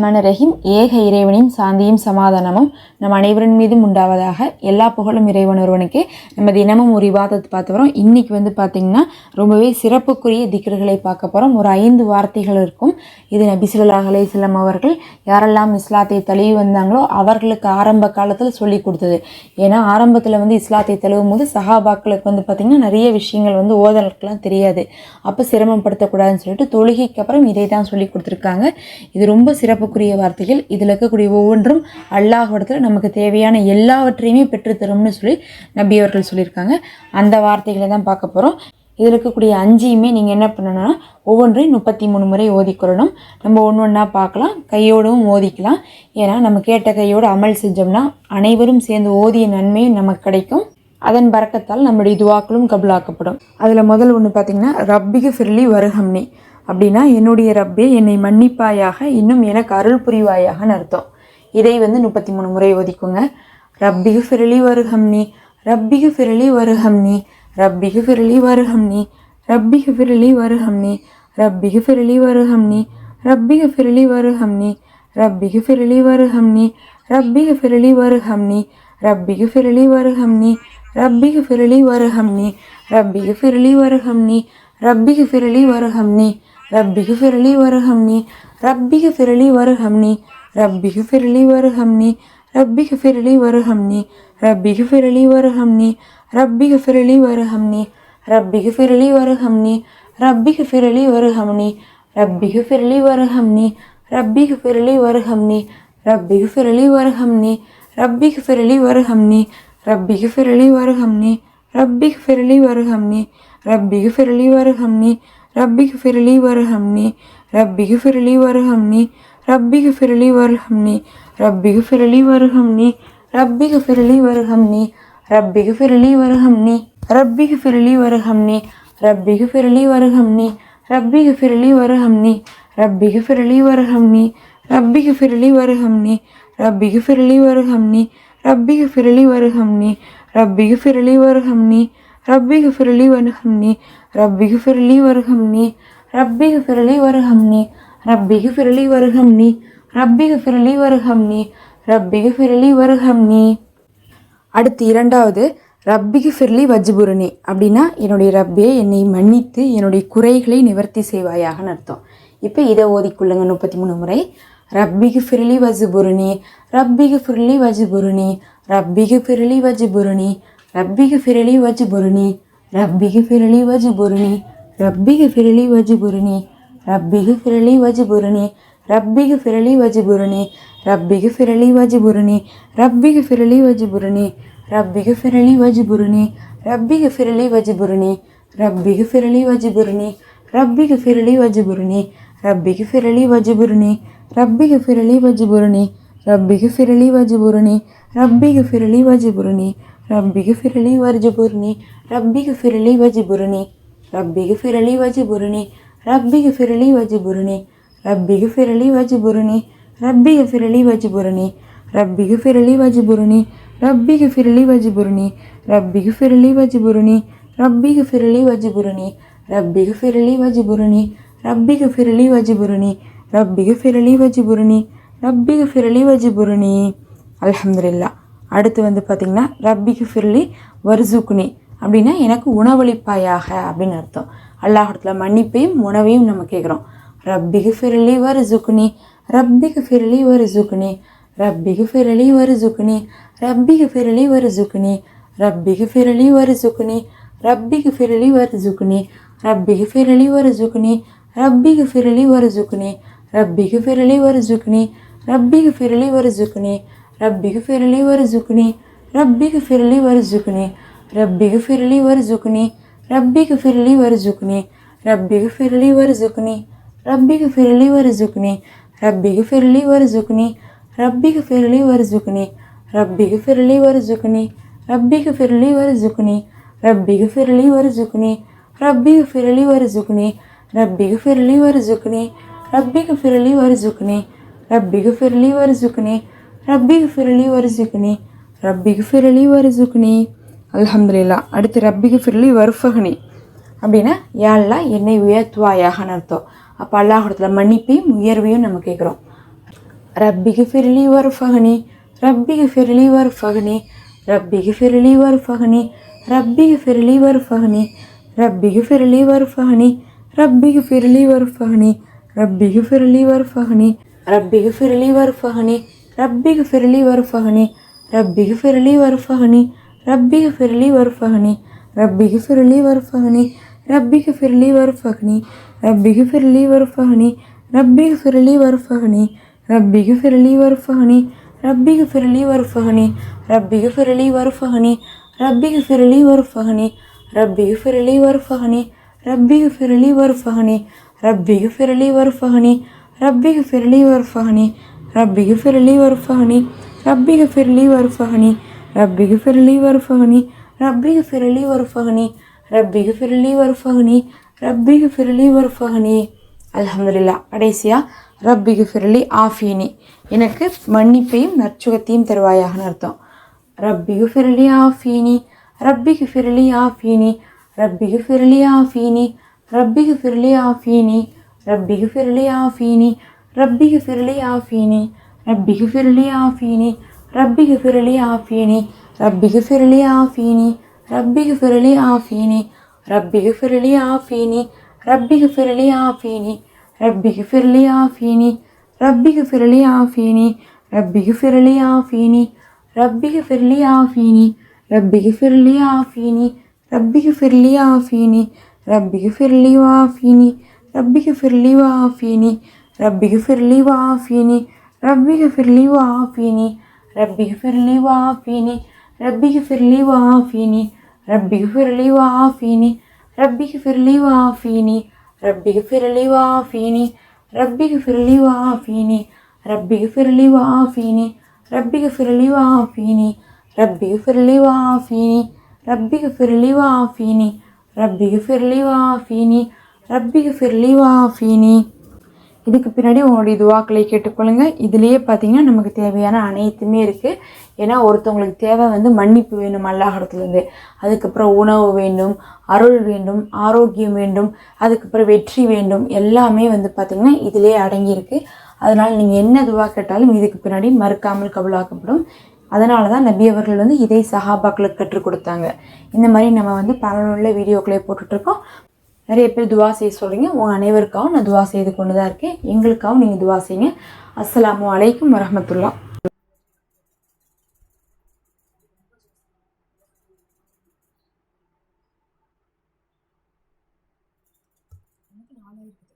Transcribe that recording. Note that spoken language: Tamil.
ரஹ்மான ரஹீம் ஏக இறைவனின் சாந்தியும் சமாதானமும் நம் அனைவரின் மீதும் உண்டாவதாக எல்லா புகழும் இறைவன் ஒருவனுக்கு. நம்ம தினமும் ஒரு விவாதத்தை பார்த்து வரோம். இன்றைக்கி வந்து பார்த்திங்கன்னா ரொம்பவே சிறப்புக்குரிய திக்கர்களை பார்க்க போகிறோம் ஒரு ஐந்து வார்த்தைகள் இருக்கும். இது நபிசுல்லா ஸல்லல்லாஹு அவர்கள் யாரெல்லாம் இஸ்லாத்தை தழுவி வந்தாங்களோ அவர்களுக்கு ஆரம்ப காலத்தில் சொல்லி கொடுத்தது. ஏன்னா ஆரம்பத்தில் வந்து இஸ்லாத்தை தழுவும் போது சஹாபாக்களுக்கு வந்து பார்த்திங்கன்னா நிறைய விஷயங்கள் வந்து ஓதலுக்கெல்லாம் தெரியாது. அப்போ சிரமப்படுத்தக்கூடாதுன்னு சொல்லிட்டு தொழுகைக்கு அப்புறம் இதை தான் சொல்லி கொடுத்துருக்காங்க. இது ரொம்ப சிறப்பு சிறப்புக்குரிய வார்த்தைகள் இதில் இருக்கக்கூடிய ஒவ்வொன்றும் அல்லாஹ்விடத்தில் நமக்கு தேவையான எல்லாவற்றையுமே பெற்றுத்தரும்னு சொல்லி நபி அவர்கள் சொல்லியிருக்காங்க. அந்த வார்த்தைகளை தான் பார்க்க போகிறோம் இதில் இருக்கக்கூடிய அஞ்சையுமே நீங்கள் என்ன பண்ணணும்னா ஒவ்வொன்றையும் முப்பத்தி மூணு முறை ஓதிக்கொள்ளணும் நம்ம ஒன்று ஒன்றா பார்க்கலாம். கையோடவும் ஓதிக்கலாம். ஏன்னா நம்ம கேட்ட கையோடு அமல் செஞ்சோம்னா அனைவரும் சேர்ந்து ஓதிய நன்மையும் நமக்கு கிடைக்கும். அதன் பறக்கத்தால் நம்மளுடைய துவாக்களும் கபுலாக்கப்படும். அதில் முதல் ஒன்று பார்த்தீங்கன்னா ரப்பிகு ஃபிர்லி வருகம்னி அப்படின்னா என்னுடைய ரப்பே என்னை மன்னிப்பாயாக இன்னும் எனக்கு அருள் புரிவாயாகன்னு அர்த்தம் இதை வந்து முப்பத்தி மூணு முறை ஒதிக்குங்க ரப்பிகு ஃபிரலி வருகம்னி ரப்பிகு ஃபிரலி வருகம்னி ரப்பிகு ஃபிரலி வருகம்னி ரப்பிகு ஃபிரலி வருகம்னி ரப்பிகு ஃபிரலி வருகம்னி ரப்பிகு ஃபிரலி வருகம்னி ரப்பிகு ஃபிரலி வருகம்னி ரப்பிகு ஃபிரலி வருகம்னி ரப்பிகு ஃபிரலி வருகம்னி ரப்பிகு ஃபிரலி வருகம்னி ரப்பிகு ஃபிரலி வருகம்னி ரப்பிகு ஃபிரலி வருகம்னி ரப்பிகு ஃபிரலி வருகம்னி ரப்பிகு ஃபிரலி வருகம்னி ரப்பிகு ஃபிரலி வருகம்னி ரப்பிகு ஃபிரலி வருகம்னி ரப்பிகு ஃபிரலி வருகம்னி ரப்பிகு ஃபிரலி வருகம்னி ரப்பிகு ஃபிரலி வருகம்னி ரப்பிகு ஃபிரலி வருகம்னி ரப்பிகு ஃபிரலி வருகம்னி ரப்பிகு ஃபிரலி வருகம்னி ரப்பிகு ஃபிரலி வருகம்னி ரப்பிகு ஃபிரலி வருகம்னி ரப்பிகு ஃபிரலி வருகம்னி ரப்பிகு ஃபிரலி வருகம்னி ரப்பிகு ஃபிரலி வருகம்னி ரப்பிகு ஃபிரலி வருகம்னி ரப்பிகு ஃபிரலி வருகம்னி ரப்பிகு ஃபிரலி வருகம்னி ரப்பிகு ஃபிரலி வருகம்னி ரப்பிகு ஃபிரலி வருகம்னி ரப்பிகு ஃபிரலி வருகம்னி ரப்பிகு ஃபிரலி வருகம்னி ரப்பிகு ஃபிரலி வருகம்னி ரப்பிகு ஃபிரலி வருகம்னி ரப்பிகு ஃபிரலி வருகம்னி ரப்பிகு ஃபிரலி வருகம்னி ரப்பிகு ஃபிரலி வருகம்னி ரப்பிகு ஃபிரலி வருகம்னி ரப்பிகு ஃபிரலி வருகம்னி ரப்பி ஃபிரலி வருகம்னி ரப்பிகு ஃபிரலி வருகம்னி ரப்பி ஃபிரலி வருகம்னி ரப்பிகு ஃபிரலி வருகம்னி ரப்பி ஃபிரலி வருகம்னி ரப்பி ஃபிரலி வருகம்னி அடுத்து இரண்டாவது ரப்பிகு ஃபிர்லி வஜ்புரணி அப்படின்னா என்னுடைய ரப்பே என்னை மன்னித்து என்னுடைய குறைகளை நிவர்த்தி செய்வாயாகன்னு அர்த்தம் இப்போ இதை ஓதிக்கொள்ளுங்க முப்பத்தி மூணு முறை ரப்பிகு ஃபிர்லி வஜ்புரணி ரப்பிகு ஃபிர்லி வஜ்புரணி ரப்பிகு ஃபிர்லி வஜ்புரணி ரப்பிகு ஃபிர்லி வஜ்புரணி ரப்பிகு ஃபிர்லி வஜ்புரணி ரப்பிகு ஃபிர்லி வஜ்புரணி ரப்பிகு ஃபிர்லி வஜ்புரணி ரப்பிகு ஃபிர்லி வஜ்புரணி ரப்பிகு ஃபிர்லி வஜ்புரணி ரப்பிகு ஃபிர்லி வஜ்புரணி ரப்பிகு ஃபிர்லி வஜ்புரணி ரப்பிகு ஃபிர்லி வஜ்புரணி ரப்பிகு ஃபிரலி வஜ்புரணி ரப்பிகு ஃபிரலி வஜ்புரணி ரப்பிகு ஃபிரலி வஜ்புரணி ரப்பிகு ஃபிரலி வஜ்புரணி ரப்பிகு ஃபிரலி வஜ்புரணி ரப்பிகு ஃபிரலி வஜ்புரணி ரப்பிகு ஃபிரலி வஜ்புரணி ரப்பிகு ஃபிரலி வஜ்புரணி ரப்பிகு ஃபிரலி வஜ்புரணி ரப்பிகு ஃபிரலி வஜ்புரணி ரப்பிகு ஃபிரலி வஜ்புரணி ரப்பிகு ஃபிரலி வஜ்புரணி ரப்பிகு ஃபிரலி வஜ்புரணி ரப்பிகு ஃபிரலி வஜ்புரணி ரப்பிகு ஃபிரலி வஜ்புரணி ரப்பிக ஃபிரலி வஜிபுருணி அலமதுல்லா அடுத்து வந்து பார்த்திங்கன்னா ரப்பிக்கு ஃபிரலி வர்சுக்குனி அப்படின்னா எனக்கு உணவளிப்பாயாக அப்படின்னு அர்த்தம் அல்லாஹிடத்துல மன்னிப்பையும் உணவையும் நம்ம கேட்குறோம் ரப்பிக்கு ஃபிரலி வர்சுக்குனி ரப்பிக ஃபிரலி வர்சுக்குனி ரப்பிக்கு ஃபிரலி வர்சுக்குனி ரப்பிக்கு ஃபிரலி வர்சுக்குனி ரப்பிக்கு ஃபிரலி வர்சுக்குனி ரப்பிக்கு ஃபிரலி வர்சுக்குனி ரப்பிக்கு ஃபிரலி வர்சுக்குனி ரப்பிக்கு ஃபிரலி வர்சுக்குனி ரப்பிக்கு ஃபிரலி வர்சுக்குனி ரப்பிக்கு ஃபிர்லி வர்சுக்குனி ரப்பிக்கு ஃபிர்லி வர்சுக்குனி ரப்பிக்கு ஃபிர்லி வர்சுக்குனி ரப்பிக்கு ஃபிர்லி வர்சுக்குனி ரப்பிக்கு ஃபிர்லி வர்சுக்குனி ரப்பிக்கு ஃபிர்லி வர்சுக்குனி ரப்பிக்கு ஃபிர்லி வர்சுக்குனி ரப்பிக்கு ஃபிர்லி வர்சுக்குனி ரப்பிக்கு ஃபிர்லி வர்சுக்குனி ரப்பிக்கு ஃபிர்லி வர்சுக்குனி ரப்பிக்கு ஃபிர்லி வர்சுக்குனி ரப்பிக்கு ஃபிர்லி வர்சுக்குனி ரப்பிக்கு ஃபிர்லி வர்சுக்குனி ரப்பிக்கு ஃபிர்லி வர்சுக்குனி ரப்பிக்கு ஃபிர்லி வர்சுக்குனி ரப்பிக்கு ஃபிர்லி வர்சுக்குனி ரப்பிக்கு ஃபிர்லி வர்சுக்குனி ரப்பிக்கு ஃபிர்லி வர்சுக்குனி அல்ஹம்துலில்லா அடுத்து ரப்பிக்கு ஃபிர்லி வர்ஃபகனி அப்படின்னா رب اغفر لي ஜுக்னி رب اغفر لي وارزقني رب اغفر لي ஜுக்னி அல்ஹம்துலில்லா அடுத்து ரப்பிக்கு ஃபிர்லி வருஃபகனி அப்படின்னா யாழ்லா என்னை உயர்த்துவாயாகன்னு அர்த்தம் அப்போ அல்லாஹிடத்துல மன்னிப்பையும் உயர்வையும் நம்ம கேட்குறோம் ரப்பிக்கு ஃபிர்லி வருஃபகனி ரப்பிக்கு ஃபிர்லி வருஃபகனி ரப்பிக்கு ஃபிர்லி வருஃபகனி ரப்பிக்கு ஃபிர்லி வருஃபகனி ரப்பிக்கு ஃபிர்லி வருஃபகனி ரப்பிக்கு ஃபிர்லி வருஃபகனி ரப்பிக்கு ஃபிர்லி வருஃபகனி ரப்பிகு ஃபிர்லி வருஃபகனி ரப்பிகு ஃபிர்லி வருஃபகனி ரப்பிகு ஃபிர்லி வருஃபகனி ரப்பிகு ஃபிர்லி வருஃபகனி ரப்பிகு ஃபிர்லி வருஃபகனி ரப்பிகு ஃபிர்லி வருஃபகனி ரப்பிகு ஃபிர்லி வருஃபகனி ரப்பிகு ஃபிர்லி வருஃபகனி ரப்பிகு ஃபிர்லி வருஃபகனி ரப்பிகு ஃபிர்லி வருஃபகனி ரப்பிகு ஃபிர்லி வருஃபகனி ரப்பிகு ஃபிர்லி வருஃபகனி ரப்பிகு ஃபிர்லி வருஃபகனி ரப்பிகு ஃபிர்லி வருஃபகனி ரப்பிகு ஃபிர்லி வருஃபகனி ரப்பிகு ஃபிர்லி வர்ஃபஹனி ரப்பிகு ஃபிர்லி வர்ஃபஹனி ரப்பிகு ஃபிர்லி வர்ஃபஹனி ரப்பிகு ஃபிர்லி வர்ஃபஹனி ரப்பிகு ஃபிர்லி வர்ஃபஹனி ரப்பிகு ஃபிர்லி வர்ஃபஹனி ரப்பிகு ஃபிர்லி வர்ஃபஹனி அலமதுல்லா கடைசியாக ரப்பிகு ஃபிர்லி ஆஃபியனி எனக்கு மன்னிப்பையும் நற்சுகத்தையும் தருவாயாகனு அர்த்தம் ரப்பிகு ஃபிர்லி ஆஃபியனி ரப்பிகு ஃபிர்லி ஆஃபியனி ரப்பிகு ஃபிர்லி ஆஃபியனி ரப்பிகு ஃபிர்லி ஆஃபியனி റബ്ബിഹ് ഫിർലി ആഫീനി റബ്ബിഹ് ഫിർലി ആഫീനി റബ്ബിഹ് ഫിർലി ആഫീനി റബ്ബിഹ് ഫിർലി ആഫീനി റബ്ബിഹ് ഫിർലി ആഫീനി റബ്ബിഹ് ഫിർലി ആഫീനി റബ്ബിഹ് ഫിർലി ആഫീനി റബ്ബിഹ് ഫിർലി ആഫീനി റബ്ബിഹ് ഫിർലി ആഫീനി റബ്ബിഹ് ഫിർലി ആഫീനി റബ്ബിഹ് ഫിർലി ആഫീനി റബ്ബിഹ് ഫിർലി ആഫീനി റബ്ബിഹ് ഫിർലി ആഫീനി റബ്ബിഹ് ഫിർലി ആഫീനി റബ്ബിഹ് ഫിർലി ആഫീനി റബ്ബിക്ക് ഫിർലി വാഫീനി റബ്ബിക്ക് ഫിർലി വാഫീനി റബ്ബിക്ക് ഫിർലി വാഫീനി റബ്ബിക്ക് ഫിർലി വാഫീനി റബ്ബിക്ക് ഫിർലി വാഫീനി റബ്ബിക്ക് ഫിർലി വാഫീനി റബ്ബിക്ക് ഫിർലി വാഫീനി റബ്ബിക്ക് ഫിർലി വാഫീനി റബ്ബിക്ക് ഫിർലി വാഫീനി റബ്ബിക്ക് ഫിർലി വാഫീനി റബ്ബിക്ക് ഫിർലി വാഫീനി റബ്ബിക്ക് ഫിർലി വാഫീനി റബ്ബിക്ക് ഫിർലി വാഫീനി റബ്ബിക്ക് ഫിർലി വാഫീനി ரப்பி லீவா ஃபீனி. இதுக்கு பின்னாடி உங்களுடைய துவாக்களை கேட்டுக்கொள்ளுங்கள் இதுலேயே பார்த்தீங்கன்னா நமக்கு தேவையான அனைத்துமே இருக்குது ஏன்னா ஒருத்தவங்களுக்கு தேவை வந்து மன்னிப்பு வேணும் அல்லாஹிடத்துலேருந்து அதுக்கப்புறம் உணவு வேண்டும் அருள் வேண்டும் ஆரோக்கியம் வேண்டும் அதுக்கப்புறம் வெற்றி வேண்டும். எல்லாமே வந்து பார்த்திங்கன்னா இதிலே அடங்கியிருக்கு. அதனால் நீங்கள் என்ன துவா கேட்டாலும் இதுக்கு பின்னாடி மறுக்காமல் கபலாக்கப்படும். அதனால தான் நபி அவர்கள் வந்து இதை சஹாபாக்களுக்கு கற்றுக் கொடுத்தாங்க. இந்த மாதிரி நம்ம வந்து பலனுள்ள வீடியோக்களே போட்டுட்ருக்கோம் நிறைய பேர் துவா செய்ய சொல்கிறீங்க உங்கள் அனைவருக்காகவும் நான் துவா செய்து கொண்டு தான் இருக்கேன். எங்களுக்காகவும் நீங்கள் துவா செய்யுங்க. அஸ்லாம் வலைக்கம் வரமத்துல்லா ஆளாயிருக்கு